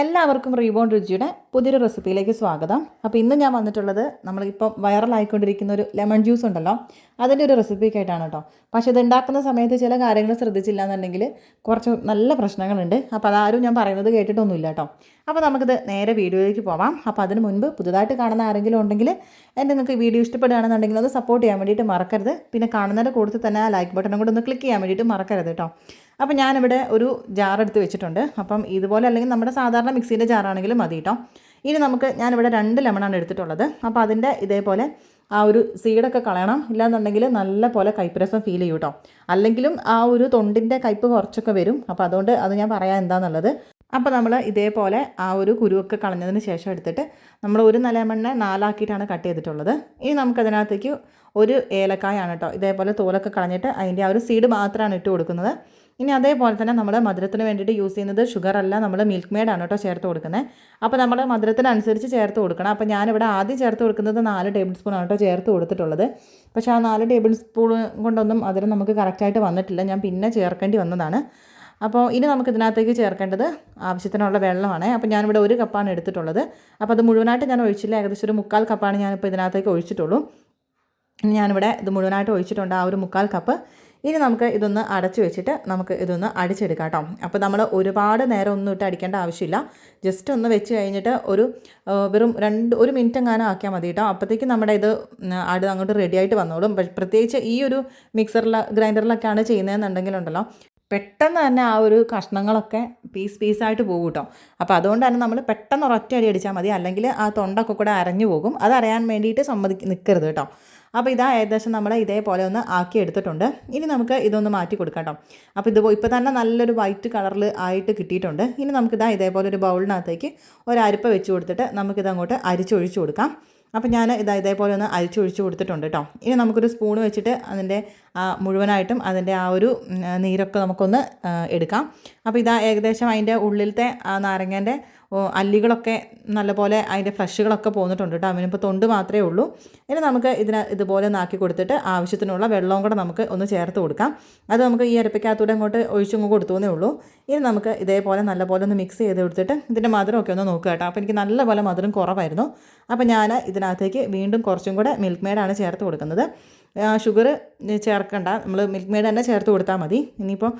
എല്ലാവർക്കും റീബോൺ രുചിയുടെ പുതിയൊരു റെസിപ്പിയിലേക്ക് സ്വാഗതം. അപ്പോൾ ഇന്ന് ഞാൻ വന്നിട്ടുള്ളത് നമ്മളിപ്പം വൈറലായിക്കൊണ്ടിരിക്കുന്ന ഒരു ലെമൺ ജ്യൂസ് ഉണ്ടല്ലോ. അതിന്റെ ഒരു റെസിപ്പിക്കായിട്ടാണ് കേട്ടോ പക്ഷേ ഇത് ഉണ്ടാക്കുന്ന സമയത്ത് ചില കാര്യങ്ങൾ ശ്രദ്ധിച്ചില്ല എന്നുണ്ടെങ്കിൽ കുറച്ച് നല്ല പ്രശ്നങ്ങളുണ്ട്. അപ്പോൾ അതാരും ഞാൻ പറയുന്നത് കേട്ടിട്ടൊന്നുമില്ല കേട്ടോ അപ്പോൾ നമുക്കിത് നേരെ വീഡിയോയിലേക്ക് പോവാം. അപ്പോൾ അതിന് മുൻപ് പുതുതായിട്ട് കാണുന്ന ആരെങ്കിലും ഉണ്ടെങ്കിൽ എന്റെ നിങ്ങൾക്ക് വീഡിയോ ഇഷ്ടപ്പെടുകയാണെന്നുണ്ടെങ്കിൽ അത് സപ്പോർട്ട് ചെയ്യാൻ വേണ്ടിയിട്ട് മറക്കരുത്. പിന്നെ കാണുന്നതിന്റെ കൂടുതൽ തന്നെ ആ ലൈക്ക് ബട്ടണും കൂടെ ഒന്ന് ക്ലിക്ക് ചെയ്യാൻ വേണ്ടിയിട്ട് മറക്കരുത് കേട്ടോ അപ്പോൾ ഞാനിവിടെ ഒരു ജാർ എടുത്ത് വെച്ചിട്ടുണ്ട്. അപ്പം ഇതുപോലെ അല്ലെങ്കിൽ നമ്മുടെ സാധാരണ മിക്സീന്റെ ജാറാണെങ്കിലും മതി കേട്ടോ ഇനി നമുക്ക് ഞാനിവിടെ രണ്ട് ലെമണാണ് എടുത്തിട്ടുള്ളത്. അപ്പോൾ അതിന്റെ ഇതേപോലെ ആ ഒരു സീഡൊക്കെ കളയണം. ഇല്ലാന്നുണ്ടെങ്കിൽ നല്ല പോലെ രസം ഫീൽ ചെയ്യും കേട്ടോ അല്ലെങ്കിലും ആ ഒരു തൊണ്ടിന്റെ കയ്പ്പ് കുറച്ചൊക്കെ വരും. അപ്പോൾ അതുകൊണ്ട് അത് ഞാൻ പറയാൻ എന്താണെന്നുള്ളത് അപ്പോൾ നമ്മൾ ഇതേപോലെ ആ ഒരു കുരുവൊക്കെ കളഞ്ഞതിന് ശേഷം എടുത്തിട്ട് നമ്മൾ ഒരു നിലമണ്ണ നാലാക്കിയിട്ടാണ് കട്ട് ചെയ്തിട്ടുള്ളത്. ഇനി നമുക്കതിനകത്തേക്ക് ഒരു ഏലക്കായാണ് കേട്ടോ ഇതേപോലെ തോലൊക്കെ കളഞ്ഞിട്ട് അതിന്റെ ആ ഒരു സീഡ് മാത്രമാണ് ഇട്ട് കൊടുക്കുന്നത്. ഇനി അതേപോലെ തന്നെ നമ്മൾ മധുരത്തിന് വേണ്ടിയിട്ട് യൂസ് ചെയ്യുന്നത് ഷുഗർ അല്ല നമ്മൾ മിൽക്ക് മെയ്ഡാണ് കേട്ടോ ചേർത്ത് കൊടുക്കുന്നത് അപ്പോൾ നമ്മൾ മധുരത്തിനനുസരിച്ച് ചേർത്ത് കൊടുക്കണം. അപ്പോൾ ഞാനിവിടെ ആദ്യം ചേർത്ത് കൊടുക്കുന്നത് നാല് ടേബിൾ സ്പൂണാണ് കേട്ടോ ചേർത്ത് കൊടുത്തിട്ടുള്ളത്. പക്ഷേ ആ നാല് ടേബിൾ സ്പൂൺ കൊണ്ടൊന്നും മധുരം നമുക്ക് കറക്റ്റായിട്ട് വന്നിട്ടില്ല. ഞാൻ പിന്നെ ചേർക്കേണ്ടി വന്നതാണ്. അപ്പോൾ ഇനി നമുക്ക് ഇതിനകത്തേക്ക് ചേർക്കേണ്ടത് ആവശ്യത്തിനുള്ള വെള്ളമാണ്. അപ്പോൾ ഞാനിവിടെ ഒരു കപ്പാണ് എടുത്തിട്ടുള്ളത്. അപ്പോൾ അത് മുഴുവനായിട്ട് ഞാൻ ഒഴിച്ചില്ല. ഏകദേശം ഒരു മുക്കാൽ കപ്പാണ് ഞാനിപ്പോൾ ഇതിനകത്തേക്ക് ഒഴിച്ചിട്ടുള്ളൂ. ഞാനിവിടെ ഇത് മുഴുവനായിട്ട് ഒഴിച്ചിട്ടുണ്ട് ആ ഒരു മുക്കാൽ കപ്പ്. ഇനി നമുക്ക് ഇതൊന്ന് അടച്ചു വെച്ചിട്ട് നമുക്ക് ഇതൊന്ന് അടിച്ചെടുക്കാം കേട്ടോ. അപ്പോൾ നമ്മൾ ഒരുപാട് നേരം ഒന്നും ഇട്ട് അടിക്കേണ്ട ആവശ്യമില്ല. ജസ്റ്റ് ഒന്ന് വെച്ച് കഴിഞ്ഞിട്ട് ഒരു വെറും രണ്ട് ഒരു മിനിറ്റ് എങ്ങാനും ആക്കിയാൽ മതി കേട്ടോ. അപ്പോഴത്തേക്കും നമ്മുടെ ഇത് അട് അങ്ങോട്ട് റെഡിയായിട്ട് വന്നോളും. പ്രത്യേകിച്ച് ഈ ഒരു മിക്സറിൽ ഗ്രൈൻഡറിലൊക്കെയാണ് ചെയ്യുന്നതെന്നുണ്ടെങ്കിലുണ്ടല്ലോ. പെട്ടെന്ന് തന്നെ ആ ഒരു കഷ്ണങ്ങളൊക്കെ പീസ് പീസായിട്ട് പോകും കേട്ടോ അപ്പോൾ അതുകൊണ്ട് തന്നെ നമ്മൾ പെട്ടെന്ന് ഒരൊറ്റ അടി അടിച്ചാൽ മതി. അല്ലെങ്കിൽ ആ തൊണ്ടൊക്കെ കൂടെ അരഞ്ഞു പോകും. അതറിയാൻ വേണ്ടിയിട്ട് സമ്മതി നിൽക്കരുത് കേട്ടോ. അപ്പോൾ ഇതാ ഏകദേശം നമ്മൾ ഇതേപോലെ ഒന്ന് ആക്കി എടുത്തിട്ടുണ്ട്. ഇനി നമുക്ക് ഇതൊന്ന് മാറ്റി കൊടുക്കാം കേട്ടോ അപ്പോൾ ഇത് ഇപ്പോൾ തന്നെ നല്ലൊരു വൈറ്റ് കളറിൽ ആയിട്ട് കിട്ടിയിട്ടുണ്ട്. ഇനി നമുക്കിതാ ഇതേപോലെ ഒരു ബൗളിനകത്തേക്ക് ഒരു അരിപ്പ വെച്ച് കൊടുത്തിട്ട് നമുക്കിത് അങ്ങോട്ട് അരിച്ചൊഴിച്ച് കൊടുക്കാം. അപ്പോൾ ഞാൻ ഇതാ ഇതേപോലെ ഒന്ന് അരിച്ചൊഴിച്ച് കൊടുത്തിട്ടുണ്ട് കേട്ടോ. ഇനി നമുക്കൊരു സ്പൂൺ വെച്ചിട്ട് അതിന്റെ മുഴുവനായിട്ടും അതിന്റെ ആ ഒരു നീരൊക്കെ നമുക്കൊന്ന് എടുക്കാം. അപ്പോൾ ഇതാ ഏകദേശം അതിന്റെ ഉള്ളിലത്തെ ആ നാരങ്ങേന്റെ അല്ലികളൊക്കെ നല്ലപോലെ അതിന്റെ ഫ്ലഷുകളൊക്കെ പോന്നിട്ടുണ്ട് കേട്ടോ. അവനിപ്പോൾ തൊണ്ട് മാത്രമേ ഉള്ളൂ. ഇനി നമുക്ക് ഇതിന് ഇതുപോലെ നാക്കി കൊടുത്തിട്ട് ആവശ്യത്തിനുള്ള വെള്ളവും കൂടെ നമുക്ക് ഒന്ന് ചേർത്ത് കൊടുക്കാം. അത് നമുക്ക് ഈ അരപ്പയ്ക്കകത്തൂടെ അങ്ങോട്ട് ഒഴിച്ചങ്ങ് കൊടുത്തേ ഉള്ളൂ. ഇനി നമുക്ക് ഇതേപോലെ നല്ലപോലെ ഒന്ന് മിക്സ് ചെയ്ത് കൊടുത്തിട്ട് ഇതിന്റെ മധുരമൊക്കെ ഒന്ന് നോക്കുക കേട്ടോ. അപ്പോൾ എനിക്ക് നല്ലപോലെ മധുരം കുറവായിരുന്നു. അപ്പോൾ ഞാൻ ഇതിനകത്തേക്ക് വീണ്ടും കുറച്ചും കൂടെ മിൽക്ക് മെയ്ഡാണ് ചേർത്ത് കൊടുക്കുന്നത്. ഷുഗർ ചേർക്കണ്ട. നമ്മൾ മിൽക്ക് മെയ്ഡ് തന്നെ ചേർത്ത് കൊടുത്താൽ മതി. ഇനിയിപ്പോൾ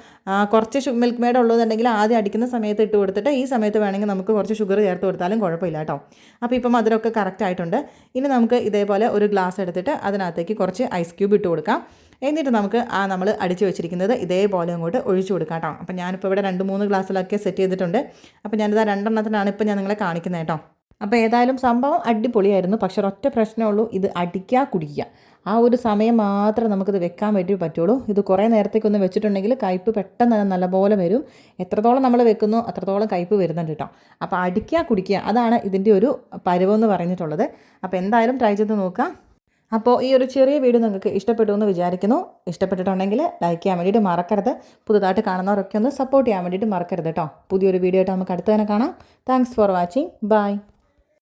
കുറച്ച് മിൽക്ക് മെയ്ഡ് ഉള്ളതെന്നുണ്ടെങ്കിൽ ആദ്യം അടിക്കുന്ന സമയത്ത് ഇട്ട് കൊടുത്തിട്ട് ഈ സമയത്ത് വേണമെങ്കിൽ നമുക്ക് കുറച്ച് ഷുഗർ ചേർത്ത് കൊടുത്താലും കുഴപ്പമില്ല കേട്ടോ. അപ്പോൾ ഇപ്പോൾ മധുരമൊക്കെ കറക്റ്റ് ആയിട്ടുണ്ട്. ഇനി നമുക്ക് ഇതേപോലെ ഒരു ഗ്ലാസ് എടുത്തിട്ട് അതിനകത്തേക്ക് കുറച്ച് ഐസ് ക്യൂബ് ഇട്ട് കൊടുക്കാം. എന്നിട്ട് നമുക്ക് ആ നമ്മൾ അടിച്ചു വെച്ചിരിക്കുന്നത് ഇതേപോലെ അങ്ങോട്ട് ഒഴിച്ചു കൊടുക്കാം കേട്ടോ. അപ്പോൾ ഞാനിപ്പോൾ ഇവിടെ രണ്ട് മൂന്ന് ഗ്ലാസ്സിലൊക്കെ സെറ്റ് ചെയ്തിട്ടുണ്ട്. അപ്പോൾ ഞാനിത് രണ്ടെണ്ണത്തിനാണ് ഇപ്പോൾ ഞാൻ നിങ്ങളെ കാണിക്കുന്നത് കേട്ടോ. അപ്പോൾ ഏതായാലും സംഭവം അടിപൊളിയായിരുന്നു. പക്ഷേ ഒറ്റ പ്രശ്നമേ ഉള്ളൂ. ഇത് അടിക്കുക കുടിക്കുക ആ ഒരു സമയം മാത്രമേ നമുക്കിത് വെക്കാൻ വേണ്ടി പറ്റുള്ളൂ. ഇത് കുറേ നേരത്തേക്കൊന്ന് വെച്ചിട്ടുണ്ടെങ്കിൽ കയ്പ്പ് പെട്ടെന്ന് നല്ലപോലെ വരും. എത്രത്തോളം നമ്മൾ വെക്കുന്നു അത്രത്തോളം കയ്പ്പ് വരുന്നുണ്ട് കേട്ടോ. അപ്പോൾ അടിക്കുക കുടിക്കുക അതാണ് ഇതിന്റെ ഒരു പരുവെന്ന് പറഞ്ഞിട്ടുള്ളത്. അപ്പോൾ എന്തായാലും ട്രൈ ചെയ്ത് നോക്കാം. അപ്പോൾ ഈ ഒരു ചെറിയ വീഡിയോ നിങ്ങൾക്ക് ഇഷ്ടപ്പെട്ടു എന്ന് വിചാരിക്കുന്നു. ഇഷ്ടപ്പെട്ടിട്ടുണ്ടെങ്കിൽ ലൈക്ക് ചെയ്യാൻ വേണ്ടിയിട്ട് മറക്കരുത്. പുതുതായിട്ട് കാണുന്നവരൊക്കെ ഒന്ന് സപ്പോർട്ട് ചെയ്യാൻ വേണ്ടിയിട്ട് മറക്കരുത് കേട്ടോ. പുതിയൊരു വീഡിയോ ആയിട്ട് നമുക്ക് അടുത്ത് തന്നെ കാണാം. Thanks for watching bye